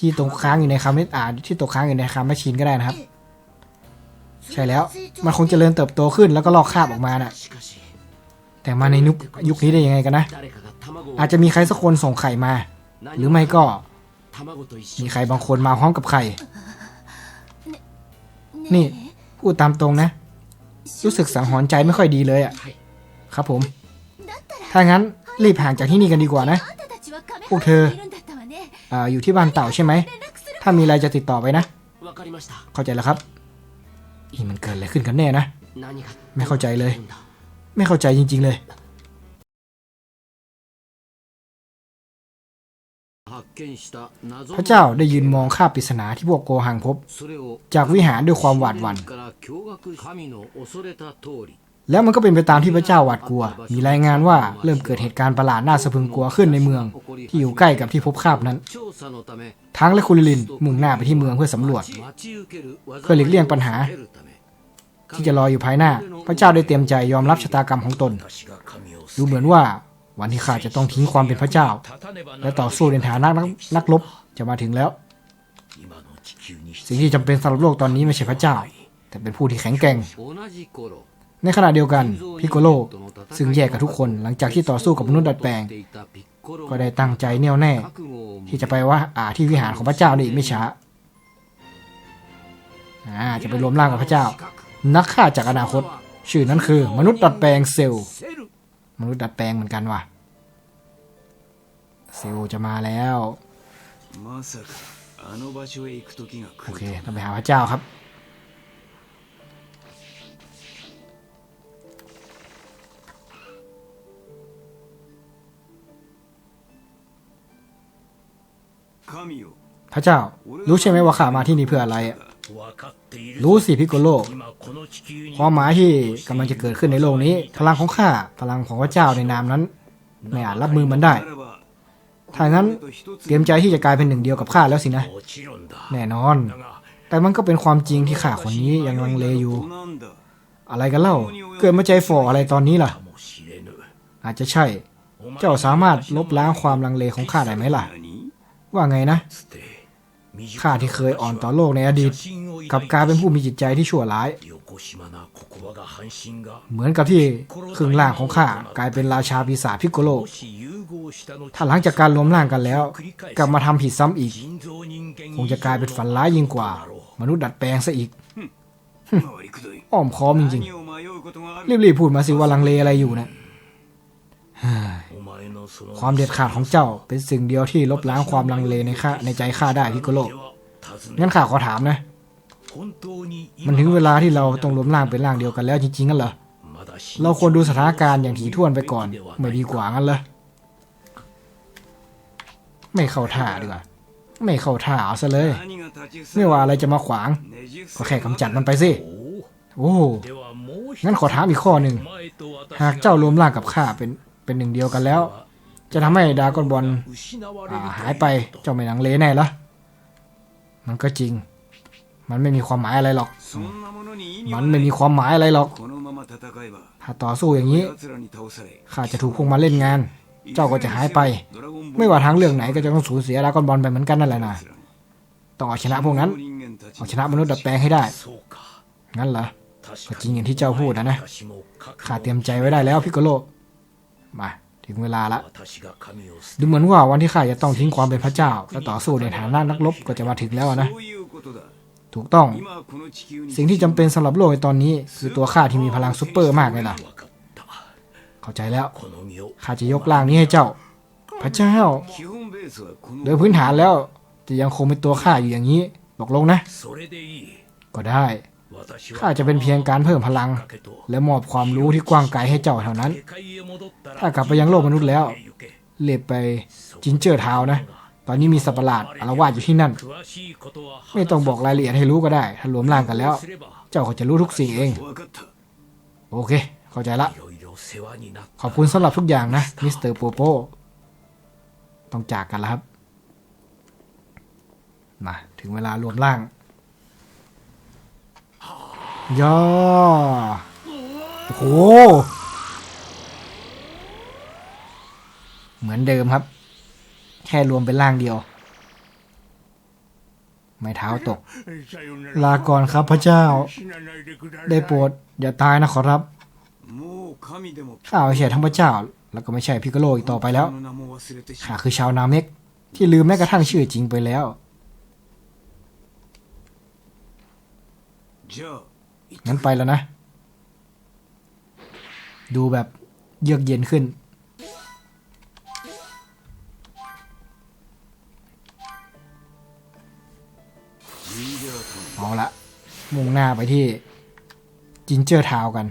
ที่ตกค้างอยู่ในคำนิอ่านที่ตกค้างอยู่ในคำแมชชีนก็ได้นะครับ ใช่แล้วมันคงจเจริญเติบโตขึ้นแล้วก็ลอกคราบออกมานะ่ะ แต่มาในยุคยุคนี้ได้ยังไงกันนะ อาจจะมีใครสักคนส่งไข่มา หรือไม่ก็ มีใครบางคนมาพร้อมกับไข่ นี่พูดตามตรงนะ รู้สึกสังหรณ์ใจไม่ค่อยดีเลยอะ่ะ ครับผม ถ้างั้นรีบห่างจากที่นี่กันดีกว่านะพวกเธอ อยู่ที่บ้านเต่าใช่ไหม ถ้ามีอะไรจะติดต่อไปนะ เข้าใจแล้วครับนี่มันเกิดอะไรขึ้นกันแน่นะ ไม่เข้าใจเลย ไม่เข้าใจจริง ๆ เลย พระเจ้าได้ยืนมองข้าปริศนาที่พวกโกหังพบ จากวิหารด้วยความหวาดหวัน่น แล้วมันก็เป็นไปตามที่พระเจ้าหวาดกลัว มีรายงานว่าเริ่มเกิดเหตุการณ์ประหลาดน่าสะพึงกลัวขึ้นในเมือง ที่อยู่ใกล้กับที่พบคาบนั้น ทั้งและคุริลินมุ่งหน้าไปที่เมืองเพื่อสำรวจ เพื่อหลีกเลี่ยงปัญหา ที่จะรออยู่ภายหน้า พระเจ้าได้เตรียมใจยอมรับชะตากรรมของตน ดูเหมือนว่าวันที่ข้าจะต้องทิ้งความเป็นพระเจ้า และต่อสู้ในฐานะนักรบจะมาถึงแล้ว สิ่งที่จำเป็นสำหรับโลกตอนนี้ไม่ใช่พระเจ้า แต่เป็นผู้ที่แข็งแกร่ง ในขณะเดียวกันพิโกโลซึ่งแยกกับทุกคนหลังจากที่ต่อสู้กับมนุษย์ดัดแปลง ก็ได้ตั้งใจแน่วแน่ ที่จะไปว่าอาที่วิหารของพระเจ้าได้อีกไม่ช้าจะไปรวมร่างกับพระเจ้า นักฆ่าจากอนาคต ชื่อนั้นคือ มนุษย์ดัดแปลงเซลล์มนุษย์ดัดแปลงเหมือนกันว่ะเซลล์จะมาแล้วโอเคต้องไปหาพระเจ้าครับ พระเจ้า รู้ใช่ไหมว่าข้ามาที่นี่เพื่ออะไรรู้สิพิโกโลความหมายที่กำลังจะเกิดขึ้นในโลกนี้ พลังของข้าพลังของพระเจ้าในนามนั้น ไม่อาจรับมือมันได้ถ้างั้นเตรียมใจที่จะกลายเป็นหนึ่งเดียวกับข้าแล้วสินะ แน่นอน แต่มันก็เป็นความจริงที่ข้าคนนี้ยังลังเลอยู่ อะไรกันเล่า เกิดมาใจฝ่ออะไรตอนนี้ล่ะ อาจจะใช่ เจ้าสามารถลบล้างความลังเลของข้าได้ไหมล่ะ ว่าไงนะข้าที่เคยอ่อนต่อโลกในอดีตกับกลายเป็นผู้มีจิตใจที่ชั่วร้าย เหมือนกับที่ครึ่งล่างของข้ากลายเป็นราชาปีศาจพิกโกโลถ้าหลังจากการล้มล่างกันแล้ว กลับมาทำผิดซ้ำอีก คงจะกลายเป็นฝันร้ายยิ่งกว่า มนุษย์ดัดแปลงซะอีกอ้อมค้อมจริงๆรีบๆพูดมาสิว่าลังเลอะไรอยู่นะ ความเด็ดขาดของเจ้าเป็นสิ่งเดียวที่ลบล้างความลังเลในข้าในใจข้าได้พิโกโลงั้นข้าขอถามนะ มันถึงเวลาที่เราต้องล้มล่างเป็นล่างเดียวกันแล้วจริงๆกันเหรอ เราควรดูสถานการณ์อย่างถี่ถ้วนไปก่อน ไม่ดีกว่างั้นเหรอ ไม่เข้าท่าดีกว่า ไม่เข้าท่าเอาซะเลย ไม่ว่าอะไรจะมาขวาง ก็แค่กำจัดมันไปสิ โอ้งั้นขอถามอีกข้อหนึ่ง หากเจ้ารวมล่างกับข้าเป็นเป็นหนึ่งเดียวกันแล้ว จะทำให้ดากอนบอลหายไปเจ้าไม่หนังเลแน่ละมันก็จริง มันไม่มีความหมายอะไรหรอก มันไม่มีความหมายอะไรหรอก ถ้าต่อสู้อย่างนี้ข้าจะถูกพวกมาเล่นงาน เจ้าก็จะหายไป ไม่ว่าทางเรื่องไหนก็จะต้องสูญเสียดากอนบอลไปเหมือนกันนั่นแหละนะต้องเอาชนะพวกนั้นเอาชนะมนุษย์ดัดแปลงให้ได้ งั้นเหรอจริงอย่างที่เจ้าพูดนะนะข้าเตรียมใจไว้ได้แล้วพิกโกโลมา ถึงเวลาละ ดูเหมือนว่าวันที่ข้าจะต้องทิ้งความเป็นพระเจ้า และต่อสู้ในฐานะนักรบก็จะมาถึงแล้วนะ ถูกต้อง สิ่งที่จำเป็นสำหรับโลกในตอนนี้ คือตัวข้าที่มีพลังซูเปอร์มากเลยล่ะ เข้าใจแล้ว ข้าจะยกล่างนี้ให้เจ้า พระเจ้า โดยพื้นฐานแล้ว จะยังคงเป็นตัวข้าอยู่อย่างนี้ บอกลงนะ ก็ได้ ข้าจะเป็นเพียงการเพิ่มพลัง และมอบความรู้ที่กว้างไกลให้เจ้าเท่านั้น ถ้ากลับไปยังโลกมนุษย์แล้ว เล็บไปจินเจอร์เท้านะ ตอนนี้มีสัปหลาดอารวาสอยู่ที่นั่น ไม่ต้องบอกรายละเอียดให้รู้ก็ได้ ถ้ารวมร่างกันแล้ว เจ้าก็จะรู้ทุกสิ่งเอง โอเค เข้าใจละ ขอบคุณสำหรับทุกอย่างนะ มิสเตอร์โปโป ต้องจากกันแล้วครับ มา ถึงเวลารวมร่าง ย่อโห เหมือนเดิมครับ แค่รวมเป็นร่างเดียว ไม่เท้าตก ลาก่อนครับพระเจ้า ได้โปรดอย่าตายนะขอรับข้าไม่ใช่ทั้งพระเจ้า แล้วก็ไม่ใช่พิกโลอีกต่อไปแล้วข้าคือชาวนาเมกที่ลืมแม้กระทั่งชื่อจริงไปแล้ว งั้นไปแล้วนะ ดูแบบเยือกเย็นขึ้น เอาละ มุ่งหน้าไปที่จินเจอร์ทาวกัน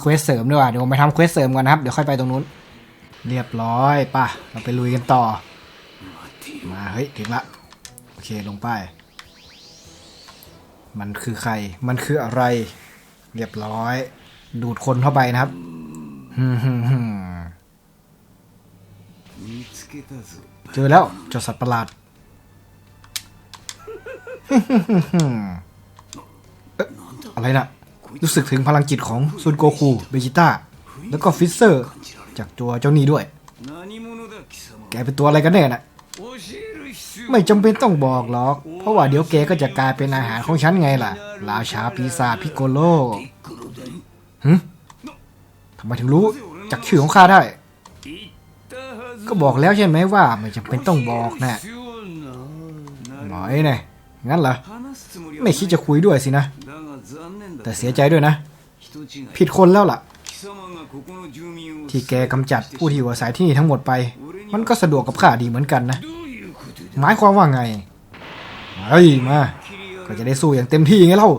เควสเสริมด้วยว่าเดี๋ยวผมไปทำเควสเสริมก่อนนะครับ เดี๋ยวค่อยไปตรงนู้น เรียบร้อยป่ะ เราไปลุยกันต่อ มาเฮ้ยถึงละ โอเคลงไป มันคือใคร มันคืออะไร เรียบร้อย ดูดคนเข้าไปนะครับเจอแล้วเจอสัตว์ประหลาดอะไรนะ รู้สึกถึงพลังจิตของซุนโกคูเบจิต้า แล้วก็ฟิสเซอร์ จากตัวเจ้านี้ด้วย แกเป็นตัวอะไรกันแน่น่ะ ไม่จำเป็นต้องบอกหรอก เพราะว่าเดี๋ยวแกก็จะกลายเป็นอาหารของฉันไงล่ะลาชาปีซาพิโกโลหึทำไมถึงรู้จากชื่อของข้าได้ ก็บอกแล้วใช่ไหมว่าไม่จำเป็นต้องบอกนะหน่อยนะงั้นเหรอ ไม่คิดจะคุยด้วยสินะ แต่เสียใจด้วยนะ ผิดคนแล้วล่ะ ที่แกกำจัดผู้ที่อยู่อาศัยที่นี่ทั้งหมดไป มันก็สะดวกกับข้าดีเหมือนกันนะ หมายความว่าไงเฮ้ยมา ก็จะได้สู้อย่างเต็มที่ไงเล่า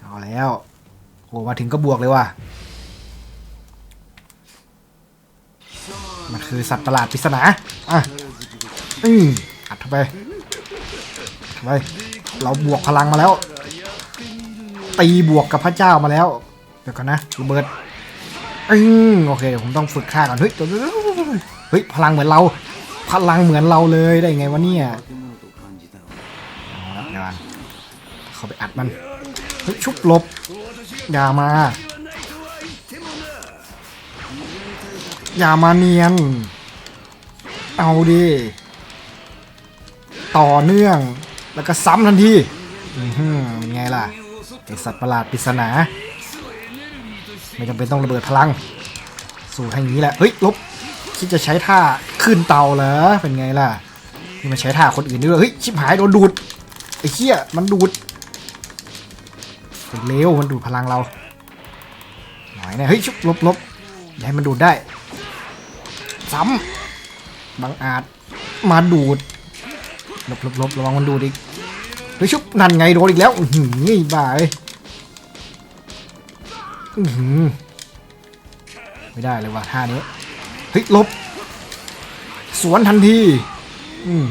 เอาแล้วโอ้มาถึงก็บวกเลยว่ะ มันคือสัตว์ประหลาดปริศนา อะ อืมอัดเข้าไปไป เราบวกพลังมาแล้ว ตีบวกกับพระเจ้ามาแล้ว เดี๋ยวก่อนนะรูเบิร์ตอืมโอเคผมต้องฝึกฆ่าก่อนเฮ้ยเฮ้ยพลังเหมือนเรา พลังเหมือนเราเลยได้ไงวะเนี่ยเดี๋ยวเขาไปอัดมันเฮ้ยชุบลบอย่ามาอย่ามาเนียน เอาดิ ต่อเนื่อง แล้วก็ซ้ำทันทีอืเป็นไงล่ะ สัตว์ประหลาดปริศนา ไม่จำเป็นต้องระเบิดพลัง สู่ทางนี้แหละ เฮ้ยลบคิดจะใช้ท่าขึ้นเตาเหรอเป็นไงล่ะนี่มันใช้ท่าคนอื่นด้วยเฮ้ยชิบหายโดนดูดไอ้เหี้ยมันดูดเร็วมันดูดพลังเราหน่อยนะเฮ้ยชุบลบลบอย่าให้มันดูดได้ซ้ำบังอาจมาดูดลบลบลบระวังมันดูดอีกเฮ้ยชุบนั่นไงโดนอีกแล้วอือหือนี่บ้าเอ้ยอื้อหือ ไม่ได้เลยว่ะท่านี้เฮ้ยลบ สวนทันทีอืม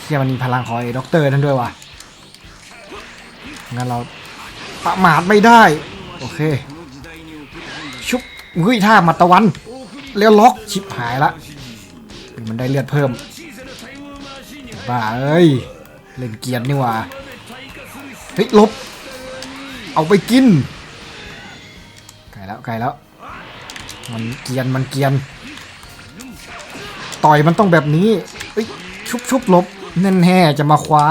เชี่ยมันมีพลังของไอ้ด็อกเตอร์นั่นด้วยว่ะงั้นเราประมาทไม่ได้ โอเค ชุบงุ้ยท่ามัตตะวันเลี้ยวล็อกชิบหายละมันได้เลือดเพิ่มบ้าเอ้ย เล่นเกียร์นี่ว่าเฮ้ยลบ เอาไปกินไกลแล้วไกลแล้ว มันเกียนมันเกียน ต่อยมันต้องแบบนี้เอ้ยชุบชุบลบแน่นแห่จะมาคว้า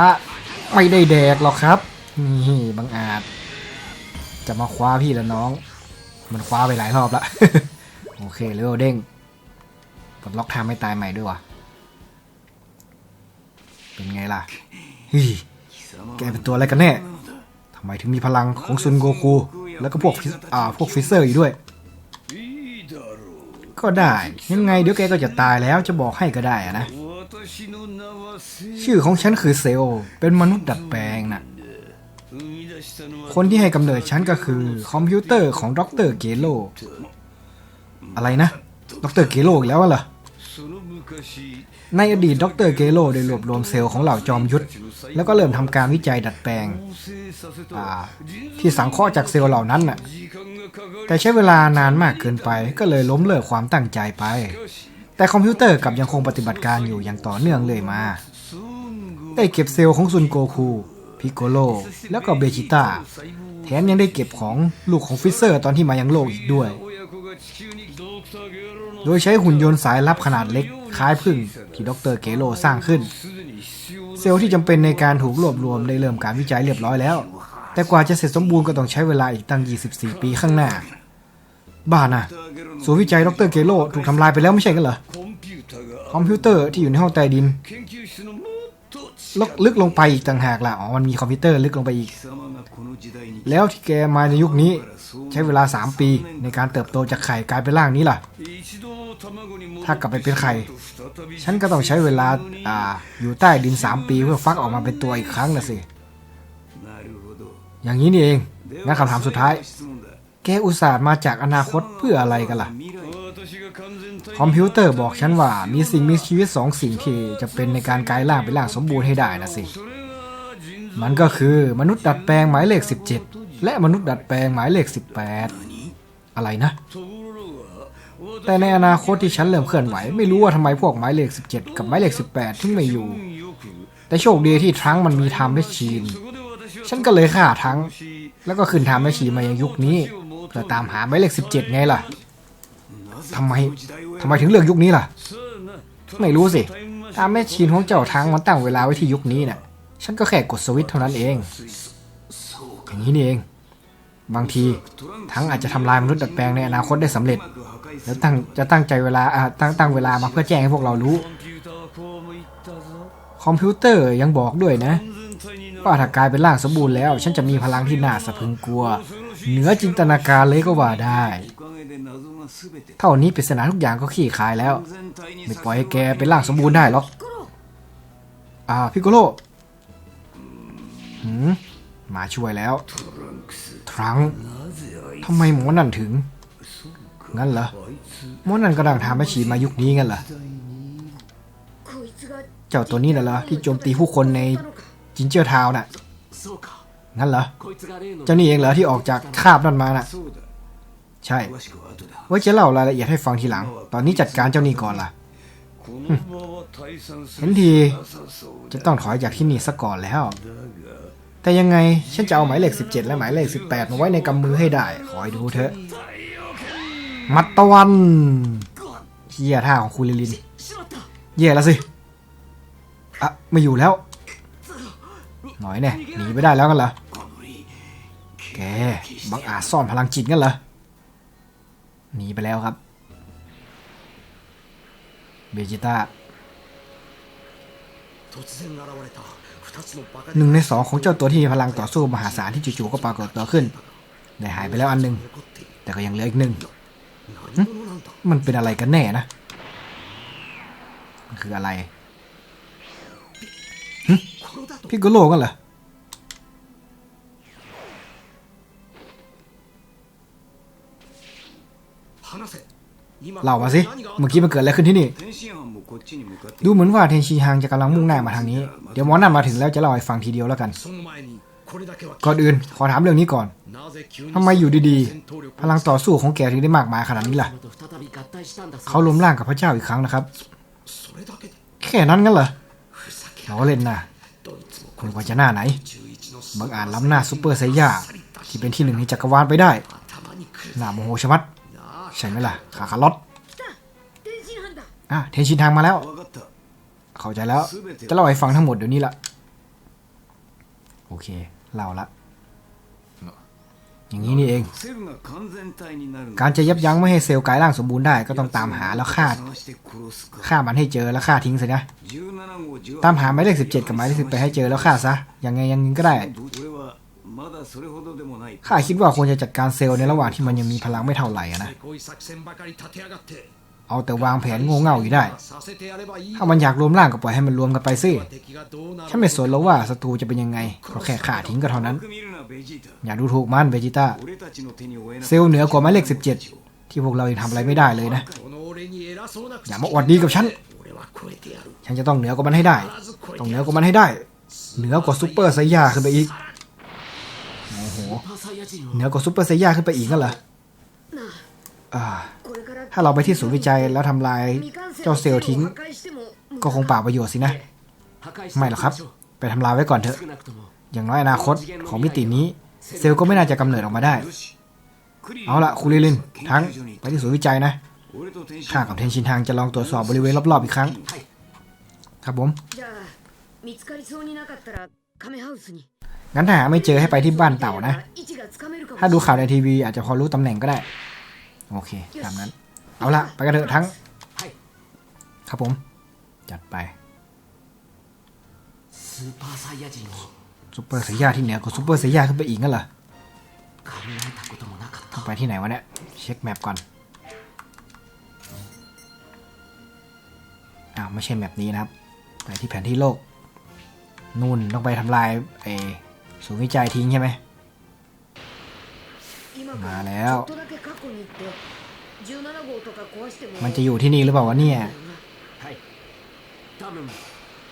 ไม่ได้แดกหรอกครับ นี่บังอาจ จะมาคว้าพี่แล้วน้อง มันคว้าไปหลายรอบละโอเคเร็วเด้งปลดล็อกทำไม่ตายใหม่ด้วยวะเป็นไงล่ะฮแกเป็นตัวอะไรกันแน่ หมายถึงมีพลังของซุนโกคู แล้วก็พวกอ่าพวกฟิเซอร์อีกด้วย ก็ได้ยังไงเดี๋ยวแกก็จะตายแล้วจะบอกให้ก็ได้นะ ชื่อของฉันคือเซลเป็นมนุษย์ดัดแปลงนะ่ะคนที่ให้กำเนิดฉันก็คือคอมพิวเตอร์ของด็อกเตอร์เกโล อะไรนะด็อกเตอร์เกโลอีกแล้วเหรอ ในอดีตดรเกโลได้รวบรวมเซลล์ของเหล่าจอมยุทธแล้วก็เริ่มทำการวิจัยดัดแปลง ที่สังเคราะห์จากเซลล์เหล่านั้นน่ะแต่ใช้เวลานานมากเกินไปก็เลยล้มเลิกความตั้งใจไป แต่คอมพิวเตอร์กับยังคงปฏิบัติการอยู่อย่างต่อเนื่องเลยมา ได้เก็บเซลล์ของซุนโกคู พิโกโล แล้วก็เบจิต้าแถมยังได้เก็บของลูกของฟิเซอร์ตอนที่มายังโลกอีกด้วย โดยใช้หุ่นยนต์สายลับขนาดเล็ก คล้ายพึ่งที่ดรเกโลสร้างขึ้น เซลล์ที่จำเป็นในการถูกรวบรวมได้เริ่มการวิจัยเรียบร้อยแล้ว แต่กว่าจะเสร็จสมบูรณ์ก็ต้องใช้เวลาอีกตั้ง 24 ปีข้างหน้า บ้านะศูนย์วิจัยดรเกโลถูกทำลายไปแล้วไม่ใช่กันเหรอ คอมพิวเตอร์ที่อยู่ในห้องใต้ดิน ลึกลึกลงไปอีกต่างหากล่ะอ๋อมันมีคอมพิวเตอร์ลึกลงไปอีก แล้วที่แกมาในยุคนี้ใช้เวลา 3 ปีในการเติบโตจากไข่กลายเป็นร่างนี้ล่ะ ถ้ากลับไปเป็นไข่ ฉันก็ต้องใช้เวลาอ่าอยู่ใต้ดิน 3 ปีเพื่อฟักออกมาเป็นตัวอีกครั้งนะสิ อย่างนี้นี่เองงั้นคำถามสุดท้าย แกอุตส่าห์มาจากอนาคตเพื่ออะไรกันล่ะ คอมพิวเตอร์บอกฉันว่ามีสิ่งมีชีวิตสองสิ่งที่จะเป็นในการกลายร่างเป็นร่างสมบูรณ์ให้ได้นะสิ มันก็คือมนุษย์ดัดแปลงหมายเลข 17 และมนุษย์ดัดแปลงหมายเลข 18 อะไรนะ แต่ในอนาคตที่ฉันเริ่มเคลื่อนไหว ไม่รู้ว่าทำไมพวกหมายเลข 17 กับหมายเลข 18 ถึงไม่อยู่ แต่โชคดีที่ทรังมันมีไทม์แมชชีน ฉันก็เลยฆ่าทั้ง แล้วก็ขึ้นไทม์แมชชีนมายังยุคนี้เพื่อตามหาหมายเลข 17 ไงล่ะ ทำไมทำไมถึงเลือกยุคนี้ล่ะ ไม่รู้สิ ตามแม่ชีนของเจ้าทางมันตั้งเวลาไว้ที่ยุคนี้น่ะ ฉันก็แค่กดสวิตช์เท่านั้นเอง อย่างนี้นี่เอง บางทีทั้งอาจจะทำลายมนุษย์ดัดแปลงในอนาคตได้สำเร็จ แล้วตั้งจะตั้งใจเวลาอ่าตั้งตั้งเวลามาเพื่อแจ้งให้พวกเรารู้ คอมพิวเตอร์ยังบอกด้วยนะว่าถ้ากลายเป็นร่างสมบูรณ์แล้ว ฉันจะมีพลังที่น่าสะพึงกลัว เหนือจินตนาการเลยก็ว่าได้ เท่านี้ปริศนาทุกอย่างก็ขี้คายแล้ว ไม่ปล่อยให้แกเป็นร่างสมบูรณ์ได้หรอกอ่าพิโกโลหืมมาช่วยแล้วทรังทำไมหมอนั่นถึง งั้นเหรอหมอนั่นกำลังทำให้ชีมายุคนี้งั้นเหรอเจ้าตัวนี้น่ะเหรอที่โจมตีผู้คนในจินเจอร์ทาวน์น่ะงั้นเหรอ เจ้านี่เองเหรอที่ออกจากคาบนั่นมาน่ะ ใช่ ไว้จะเล่ารายละเอียดให้ฟังทีหลัง ตอนนี้จัดการเจ้านี่ก่อนล่ะ เห็นที จะต้องถอยจากที่นี่ซะก่อนแล้ว แต่ยังไงฉันจะเอาหมายเลข 17 และหมายเลข 18 มาไว้ในกำมือให้ได้ ขอให้ดูเถอะ มัตตะวันเฮียท่าของคูลิลินเย่แล้วสิอะไม่อยู่แล้ว หน่อยแน่หนีไปได้แล้วกันเหรอ แกบังอาจซ่อนพลังจิตกันเหรอ หนีไปแล้วครับ เบจิต้าหนึ่งในสองของเจ้าตัวที่พลังต่อสู้มหาศาลที่จู่ๆก็ปรากฏตัวขึ้น ได้หายไปแล้วอันหนึ่ง แต่ก็ยังเหลืออีกหนึ่ง มันเป็นอะไรกันแน่นะมันคืออะไร พิกโกโลกันเหรอ เล่ามาสิ เมื่อกี้มันเกิดอะไรขึ้นที่นี่ ดูเหมือนว่าเทนชีฮังจะกำลังมุ่งหน้ามาทางนี้ เดี๋ยวมอนนั่นมาถึงแล้วจะเล่าให้ฟังทีเดียวแล้วกัน ก่อนอื่นขอถามเรื่องนี้ก่อน ทำไมอยู่ดีๆ พลังต่อสู้ของแกถึงได้มากมายขนาดนี้ล่ะ เขาล้มล่างกับพระเจ้าอีกครั้งนะครับ แค่นั้นงั้นเหรอเราเล่นนะคุณว่าจะหน้าไหน บางอ่านล้ำหน้าซูเปอร์ไซย่าที่เป็นที่หนึ่งในจักรวาลไปได้ หน้าโมโหชะมัด ใช่ไหมล่ะขาคารถอะเทนชินทางมาแล้ว เข้าใจแล้ว จะเล่าให้ฟังทั้งหมดเดี๋ยวนี้ละโอเคเล่าละอย่างนี้นี่เอง การจะยับยั้งไม่ให้เซลล์กายร่างสมบูรณ์ได้ก็ต้องตามหาแล้วฆ่าฆ่ามันให้เจอแล้วฆ่าทิ้งสินะ ตามหาหมายเลขสิบเจ็ดกับหมายเลขสิบไปให้เจอแล้วฆ่าซะ ยังไงยังก็ได้ ข้าคิดว่าควรจะจัดการเซลล์ในระหว่างที่มันยังมีพลังไม่เท่าไหร่นะ เอาแต่วางแผนโง่เง่าอยู่ได้ ถ้ามันอยากรวมร่างก็ปล่อยให้มันรวมกันไปสิฉันไม่สนแล้วว่าศัตรูจะเป็นยังไงเพราะแค่ขาทิ้งก็เท่านั้น อย่าดูถูกมันเวจิต้า เซลล์เหนือกว่าหมายเลขสิบเจ็ดที่พวกเรายังทำอะไรไม่ได้เลยนะ อย่ามาอวดดีกับฉัน ฉันจะต้องเหนือกว่ามันให้ได้ ต้องเหนือกว่ามันให้ได้ เหนือกว่าซูเปอร์ไซยาขึ้นไปอีก เหนือกว่าซูเปอร์ไซย่าขึ้นไปอีกนั่นเหรอถ้าเราไปที่ศูนย์วิจัยแล้วทำลายเจ้าเซลล์ทิ้ง ก็คงป่าประโยชน์สินะ ไม่หรอกครับ ไปทำลายไว้ก่อนเถอะ อย่างน้อยอนาคตของมิตินี้ เซลล์ก็ไม่น่าจะกำเนิดออกมาได้ เอาละคุริลิน ทั้งไปที่ศูนย์วิจัยนะข้ากับเทนชินทางจะลองตรวจสอบบริเวณรอบๆอีกครั้ง ครับผม งั้นถ้าหาไม่เจอให้ไปที่บ้านเต่านะ ถ้าดูข่าวในทีวีอาจจะพอรู้ตำแหน่งก็ได้ โอเค ตามนั้น เอาละไปกันเถอะทั้ง ครับผม จัดไปซูเปอร์สายาที่เหนือกว่าซูเปอร์สายาขึ้นไปอีกงั้นเหรอต้องไปที่ไหนวะเนี่ย เช็คแมปก่อน อ้าว ไม่ใช่แมปนี้นะครับ ไปที่แผนที่โลก นู่นต้องไปทำลายเอ ศูนย์วิจัยทิ้งใช่ไหมมาแล้ว มันจะอยู่ที่นี่หรือเปล่าวะเนี่ย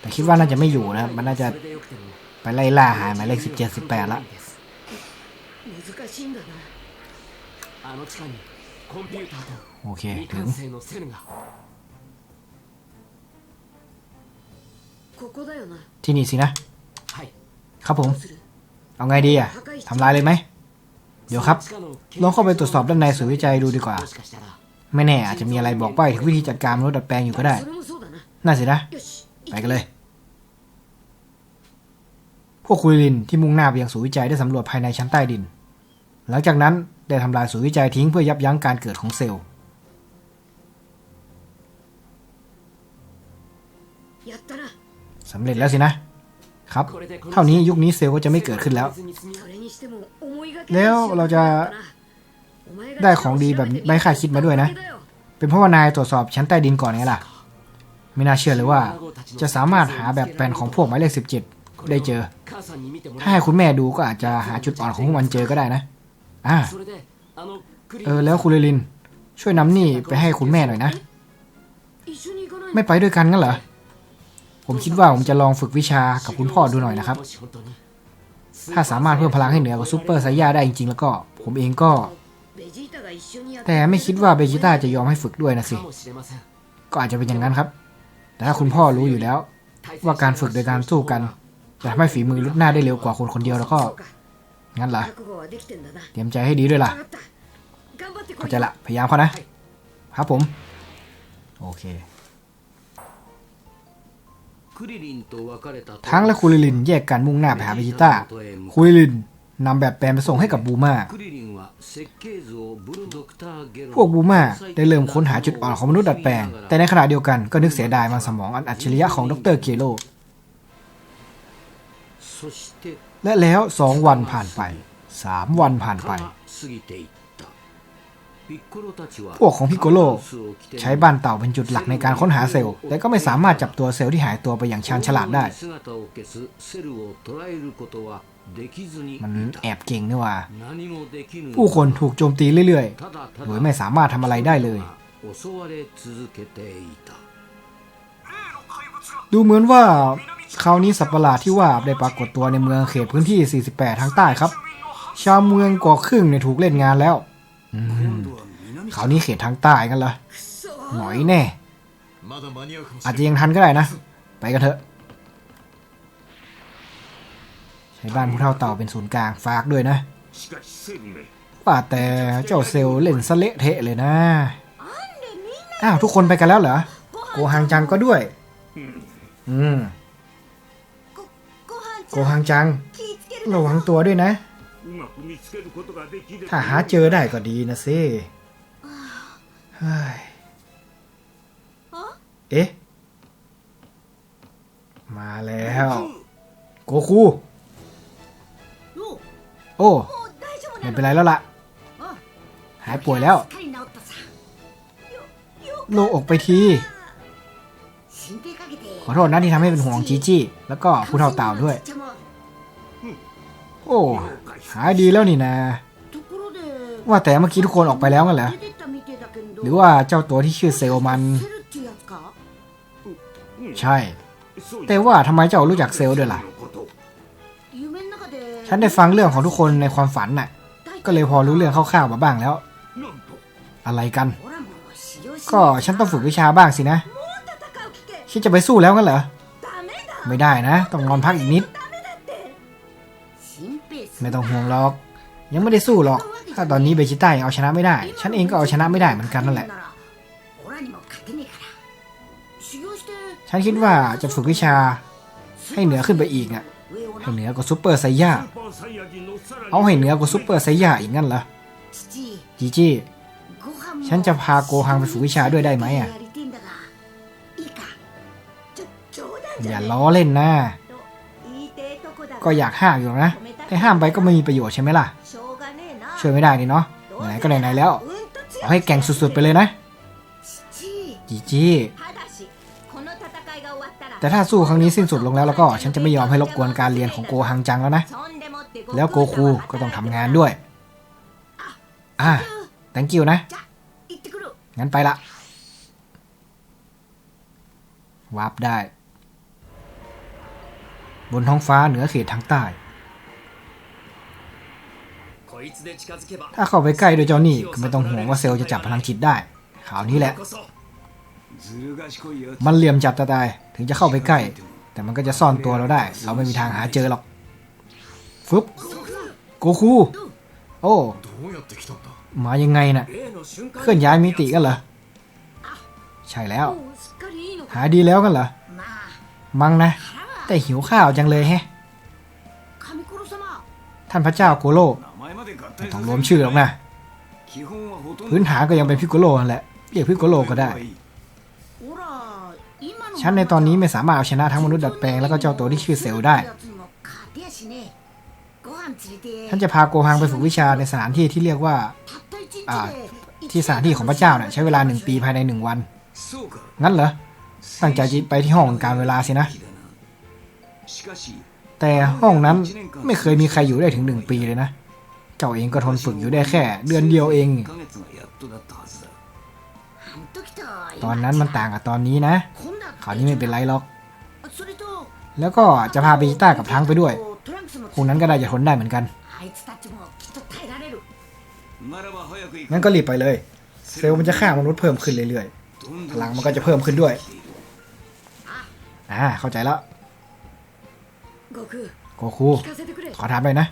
แต่คิดว่าน่าจะไม่อยู่นะ มันน่าจะไปไล่ล่าหายหมายเลขสิบเจ็ดสิบแปดละโอเคถึงที่นี่สินะ ครับผม เอาไงดีอะทำลายเลยไหม เดี๋ยวครับ ลองเข้าไปตรวจสอบด้านในศูนย์วิจัยดูดีกว่า ไม่แน่อาจจะมีอะไรบอกป้ถึงวิธีจัดการมนุษย์ดัดแปลงอยู่ก็ได้ น่าสินะ ไปกันเลย พวกคุยลินที่มุ่งหน้าไปยังศูนย์วิจัยได้สำรวจภายในชั้นใต้ดิน หลังจากนั้นได้ทำลายศูนย์วิจัยทิ้งเพื่อยับยั้งการเกิดของเซลล์สำเร็จแล้วสินะ ครับ เท่านี้ยุคนี้เซลก็จะไม่เกิดขึ้นแล้ว แล้วเราจะได้ของดีแบบไม่คาดคิดมาด้วยนะ เป็นเพราะว่านายตรวจสอบชั้นใต้ดินก่อนไงล่ะ ไม่น่าเชื่อเลยว่า จะสามารถหาแบบแปลนของพวกหมายเลขสิบเจ็ดได้เจอ ถ้าให้คุณแม่ดูก็อาจจะหาจุดอ่อนของมันเจอก็ได้นะ อ่า เออแล้วคุณลิลิน ช่วยนำนี่ไปให้คุณแม่หน่อยนะ ไม่ไปด้วยกันงั้นเหรอ ผมคิดว่าผมจะลองฝึกวิชากับคุณพ่อดูหน่อยนะครับ ถ้าสามารถเพิ่มพลังให้เหนือกว่าซูเปอร์ไซยาได้จริงๆ แล้วก็ผมเองก็ แต่ไม่คิดว่าเบจิต้าจะยอมให้ฝึกด้วยนะสิ ก็อาจจะเป็นอย่างนั้นครับ แต่ถ้าคุณพ่อรู้อยู่แล้ว ว่าการฝึกโดยการสู้กันจะทำให้ฝีมือลุดหน้าได้เร็วกว่าคนคนเดียวแล้วก็ งั้นล่ะเตรียมใจให้ดีด้วยล่ะ เข้าใจละ พยายามเขานะ ครับผม โอเค ทั้งและคุริลินแยกกันมุ่งหน้าไปหาเบจิต้า คุริลินนำแบบแปลนไปส่งให้กับบูมาพวกบูมาได้เริ่มค้นหาจุดอ่อนของมนุษย์ดัดแปลง แต่ในขณะเดียวกันก็นึกเสียดายมันสมองอันอัจฉริยะของดรเกโล และแล้วสองวันผ่านไปสามวันผ่านไป พวกของพิโกโลใช้บ้านเต่าเป็นจุดหลักในการค้นหาเซลล์ แต่ก็ไม่สามารถจับตัวเซลล์ที่หายตัวไปอย่างชาญฉลาดได้ มันแอบเก่งนี่ว่า ผู้คนถูกโจมตีเรื่อยๆ โดยไม่สามารถทำอะไรได้เลย ดูเหมือนว่าคราวนี้สัตว์ประหลาดที่ว่าได้ปรากฏตัวในเมืองเขตพื้นที่ 48 ทางใต้ครับ ชาวเมืองกว่าครึ่งในถูกเล่นงานแล้ว คราวนี้เขตทางใต้กันละหน่อยแน่ อาจจะยังทันก็ได้นะ ไปกันเถอะใช้บ้านผู้เท่าเต่าเป็นศูนย์กลางฝากด้วยนะป่าแต่เจ้าเซลเล่นสะเละเทะเลยนะ อ้าว ทุกคนไปกันแล้วเหรอ โกฮังจังก็ด้วย อืม โกฮังจัง ระวังตัวด้วยนะ ถ้าหาเจอได้ก็ดีนะซิ เฮ้ยเอ๊ะ มาแล้ว โกคู โอ้ ไม่เป็นไรแล้วล่ะ หายป่วยแล้ว โลงอกไปที ขอโทษนะที่ทำให้เป็นห่วงจีจี้ แล้วก็ผู้เท่าเต่าด้วย โอ้ หายดีแล้วนี่นะ ว่าแต่เมื่อกี้ทุกคนออกไปแล้วงั้นเหรอ หรือว่าเจ้าตัวที่ชื่อเซลมัน ใช่ แต่ว่าทำไมเจ้ารู้จักเซลด้วยล่ะ ฉันได้ฟังเรื่องของทุกคนในความฝันน่ะ ก็เลยพอรู้เรื่องคร่าวๆมาบ้างแล้ว อะไรกัน ก็ฉันต้องฝึกวิชาบ้างสินะฉันจะไปสู้แล้วกันเหรอ ไม่ได้นะ ต้องนอนพักอีกนิด ไม่ต้องห่วงหรอก ยังไม่ได้สู้หรอก ถ้าตอนนี้เบจิต้ายังเอาชนะไม่ได้ ฉันเองก็เอาชนะไม่ได้เหมือนกันนั่นแหละ ฉันคิดว่าจะฝึกวิชาให้เหนือขึ้นไปอีกอะให้เหนือกว่าซูเปอร์ไซย่า เอาให้เหนือกว่าซูเปอร์ไซย่าอีกงั้นเหรอ จีจี้ ฉันจะพาโกฮังไปฝึกวิชาด้วยได้ไหมอะอย่าล้อเล่นนะ ก็อยากห้ามอยู่นะ แต่ห้ามไปก็ไม่มีประโยชน์ใช่ไหมล่ะ ช่วยไม่ได้นี่เนาะไหนก็ไหนๆแล้วเอาให้แก่งสุดๆไปเลยนะจีจีแต่ถ้าสู้ครั้งนี้สิ้นสุดลงแล้วแล้วก็ฉันจะไม่ยอมให้รบกวนการเรียนของโกฮังจังแล้วนะ แล้วโกคูก็ต้องทำงานด้วย อ่า thank you นะ งั้นไปละวาร์ปได้ บนท้องฟ้าเหนือเขตทางใต้ ถ้าเข้าไปใกล้โดยเจ้านี่ก็ไม่ต้องห่วงว่าเซลล์จะจับพลังจิตได้ข่าวนี้แหละ มันเหลี่ยมจับตาตายถึงจะเข้าไปใกล้ แต่มันก็จะซ่อนตัวเราได้ เราไม่มีทางหาเจอหรอกฟึบโกคูโอ้มายังไงนะ่ะเคลื่อนย้ายมิติกันเหรอใช่แล้ว หาดีแล้วกันเหรอมั่งนะ แต่หิวข้าวจังเลยแฮท่านพระเจ้าโกโล ไม่ต้องรวมชื่อหรอกนะ พื้นฐานก็ยังเป็นพิกโกโลนั่นแหละ เรียกพิกโกโลก็ได้ ฉันในตอนนี้ไม่สามารถเอาชนะทั้งมนุษย์ดัดแปลงแล้วก็เจ้าตัวที่ชื่อเซลได้ ท่านจะพาโกฮังไปฝึกวิชาในสถานที่ที่เรียกว่าที่สถานที่ของพระเจ้าเนี่ยใช้เวลาหนึ่งปีภายในหนึ่งวัน งั้นเหรอ ตั้งใจไปที่ห้องการเวลาสินะ แต่ห้องนั้นไม่เคยมีใครอยู่ได้ถึงหนึ่งปีเลยนะ เจ้าเองก็ทนฝึกอยู่ได้แค่ เดือนเดียวเอง ตอนนั้นมันต่างกับตอนนี้นะคราวนี้ไม่เป็นไรหรอก แล้วก็จะพาเบจิต้ากับทั้งไปด้วยคงนั้นก็ได้จะทนได้เหมือนกันงั้นก็รีบไปเลย เซลล์มันจะฆ่ามนุษย์เพิ่มขึ้นเรื่อยๆ พลังมันก็จะเพิ่มขึ้นด้วย อ่า เข้าใจแล้ว โกคู ขอถามหน่อยนะ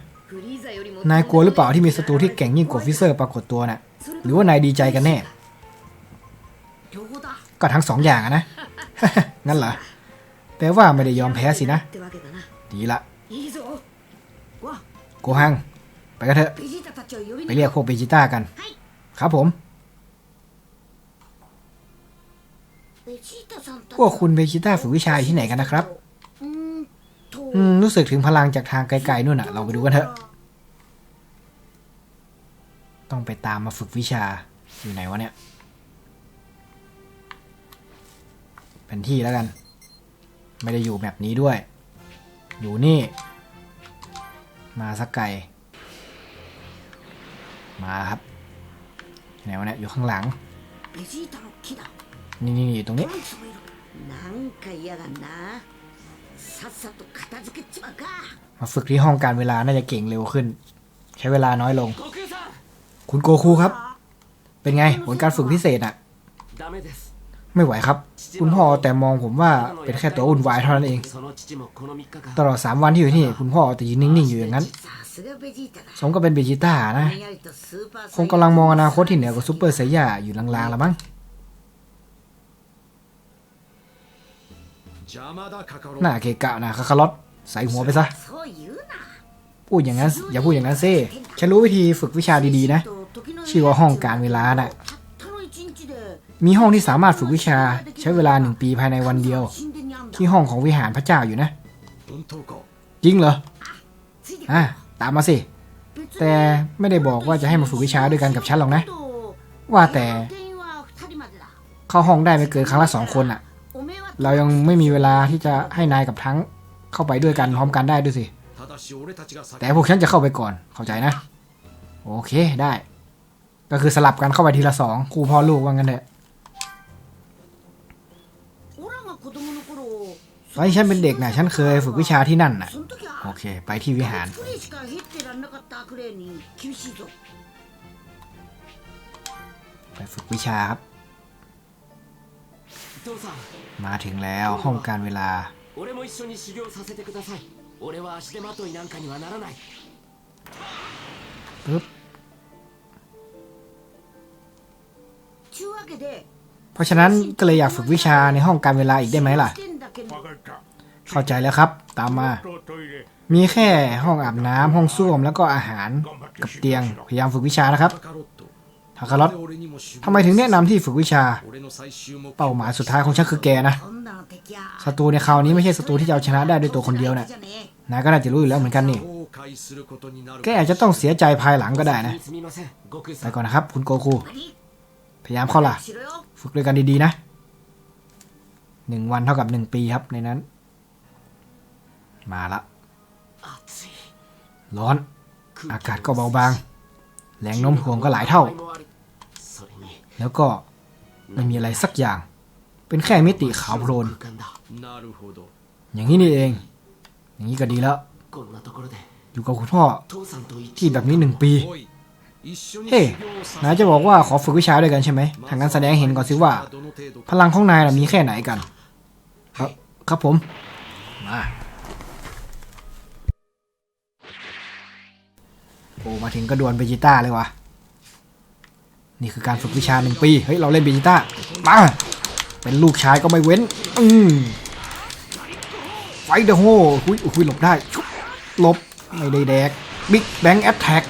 นายกลัวหรือเปล่าที่มีศัตรูที่เก่งยิ่งกว่าฟิเซอร์ปรากฏตัวนะ่ะ หรือว่านายดีใจกันแน่ ก็ทั้งสองอย่างนะ งั้นเหรอ แปลว่าไม่ได้ยอมแพ้สินะ ดีละ โกฮัง ไปกันเถอะ ไปเรียกโคเบจิต้ากัน ครับผมพวกคุณเบจิต้าฝึกวิชาที่ไหนกันนะครับ รู้สึกถึงพลังจากทางไกลๆนู่นอะเราไปดูกันเถอะ ต้องไปตามมาฝึกวิชาอยู่ไหนวะเนี่ย เป็นที่แล้วกัน ไม่ได้อยู่แบบนี้ด้วย อยู่นี่ มาสักไกล มาครับไหนวะเนี่ยอยู่ข้างหลัง นี่นี่นี่ตรงนี้ มาฝึกที่ห้องการเวลาน่าจะเก่งเร็วขึ้น ใช้เวลาน้อยลง คุณโกคูครับ เป็นไงผลการฝึกพิเศษอะไม่ไหวครับ คุณพ่อแต่มองผมว่าเป็นแค่ตัวอุ่นวายเท่านั้นเอง ตลอดสามวันที่อยู่ที่นี่คุณพ่อแต่ยืนนิ่งๆอยู่อย่างนั้น สมก็เป็นเบจิต้านะ คงกำลังมองอนาคตที่เหนือกว่าซูเปอร์ไซย่าอยู่ลางๆละมั้ง น่าเกะกะนะคาคาลอตใส่หัวไปซะพูดอย่างนั้นอย่าพูดอย่างนั้นเซ่ฉันรู้วิธีฝึกวิชาดีๆนะ ชื่อว่าห้องการเวลานะ่ะมีห้องที่สามารถฝึกวิชาใช้เวลาหนึ่งปีภายในวันเดียว ที่ห้องของวิหารพระเจ้าอยู่นะ จริงเหรออะตามมาสิ แต่ไม่ได้บอกว่าจะให้มาฝึกวิชาด้วยกันกับฉันหรอกนะ ว่าแต่ เข้าห้องได้ไม่เกินครั้งละสองคนอะ เรายังไม่มีเวลาที่จะให้นายกับทั้งเข้าไปด้วยกันพร้อมกันได้ด้วยสิ แต่พวกฉันจะเข้าไปก่อนเข้าใจนะ โอเคได้ ก็คือสลับกันเข้าไปทีละสองครูพ่อลูกว่างั้นเถอะตอนที่ฉันเป็นเด็กนะฉันเคยฝึกวิชาที่นั่นนะโอเค ไปที่วิหาร ไปฝึกวิชาครับ มาถึงแล้วห้องการเวลาปึ๊บเพราะฉะนั้นก็เลยอยากฝึกวิชาในห้องการเวลาอีกได้ไหมล่ะ เข้าใจแล้วครับ ตามมา มีแค่ห้องอาบน้ำห้องส้วมแล้วก็อาหารกับเตียงพยายามฝึกวิชานะครับ ฮากาลอตทำไมถึงแนะนำที่ฝึกวิชา เป้าหมายสุดท้ายของฉันคือแกนะศัตรูในคราวนี้ไม่ใช่ศัตรูที่จะเอาชนะได้ด้วยตัวคนเดียวนะะนายก็น่าจะรู้อยู่แล้วเหมือนกันนี่แกอาจจะต้องเสียใจภายหลังก็ได้นะไปก่อนนะครับ คุณโกคูพยายามเข้าล่ะ ฝึกด้วยกันดีๆนะหนึ่งวันเท่ากับหนึ่งปีครับในนั้น มาละร้อน อากาศก็เบาบาง แรงโน้มถ่วงก็หลายเท่า แล้วก็มันมีอะไรสักอย่าง เป็นแค่มิติขาวโพลนอย่างนี้นี่เอง อย่างนี้ก็ดีแล้ว อยู่กับคุณพ่อที่แบบนี้หนึ่งปี เฮ้นายจะบอกว่าขอฝึกวิชาด้วยกันใช่ไหมทางการแสดงเห็นก่อนสิว่า พลังของนายมีแค่ไหนกัน ครับ ครับผม มาโอ้มาถึงก็ดวลเบจิต้าเลยวะ นี่คือการฝึกวิชาหนึ่งปี เฮ้ย เราเล่นเบจิต้ามาเป็นลูกชายก็ไม่เว้น อืมไฟเดอะโฮหุยหุยหลบได้ชุบลบ ไม่ได้แดกบิ๊กแบงแอตแทก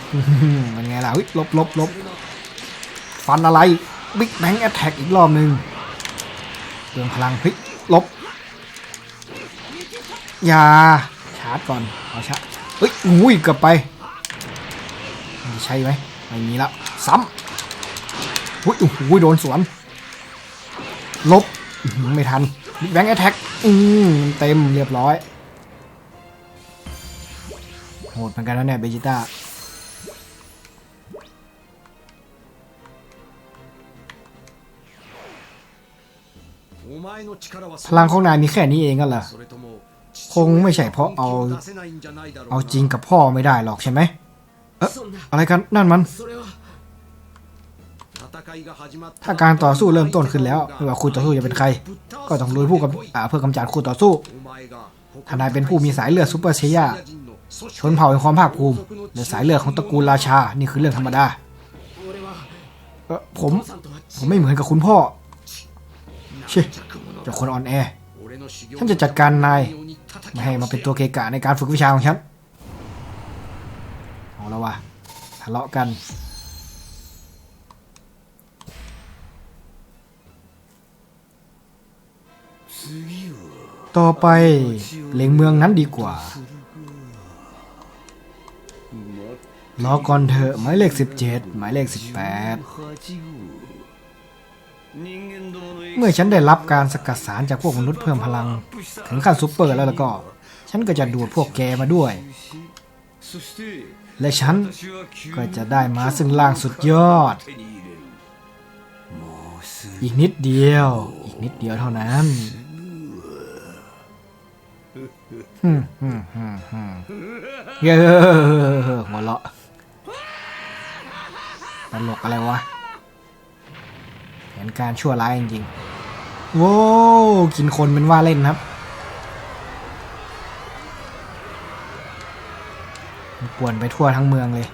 เป็นไงล่ะเฮ้ยลบลบลบฟันอะไรบิ๊กแบงแอตแทกอีกรอบหนึ่งเติมพลังเฮ้ยลบอย่าชาร์จก่อน เอาชาร์จเฮ้ยอุ้ยกือบไป ใช่ไหมไม่มีและซ้ำ อุ้ยอุ้ยโดนสวน ลบ ไม่ทัน แบงค์แอทแท็กอืมเต็มเรียบร้อย โหดเหมือนกันนะเนี่ยเบจิต้าพลังของนายมีแค่นี้เองก็เหรอ คงไม่ใช่เพราะเอา เอาจริงกับพ่อไม่ได้หรอกใช่ไหม เอ๊ะ อะไรกัน นั่นมัน ถ้าการต่อสู้เริ่มต้นขึ้นแล้วไม่ว่าคู่ต่อสู้จะเป็นใคร ก็ต้องลุยผู้กับเพื่อกำจัดคู่ต่อสู้ทนายเป็นผู้มีสายเลือดซูเปอร์เชียชนเผ่าในความภาคภูมิและสายเลือดของตระกูลราชา นี่คือเรื่องธรรมดาผมผมไม่เหมือนกับคุณพ่อช่จะคนอ่อนแอฉันจะจัดการนายไม่ให้มาเป็นตัวเกกะในการฝึกวิชาของฉันเอาละวะทะเลาะกัน ต่อไปเล็งเมืองนั้นดีกว่ารอก่อนเถอะหมายเลข17หมายเลข18เมื่อฉันได้รับการสกัดสารจากพวกมนุษย์เพิ่มพลัง ถึงขั้นซูเปอร์แล้วแล้วก็ ฉันก็จะดูดพวกแกมาด้วย และฉันก็จะได้มาซึ่งล่างสุดยอด อีกนิดเดียว อีกนิดเดียวเท่านั้น เย้หัวเราะตลกอะไรวะ เห็นการชั่วร้ายจริงๆ โว้วกินคนเป็นว่าเล่นครับ ป่วนไปทั่วทั้งเมืองเลย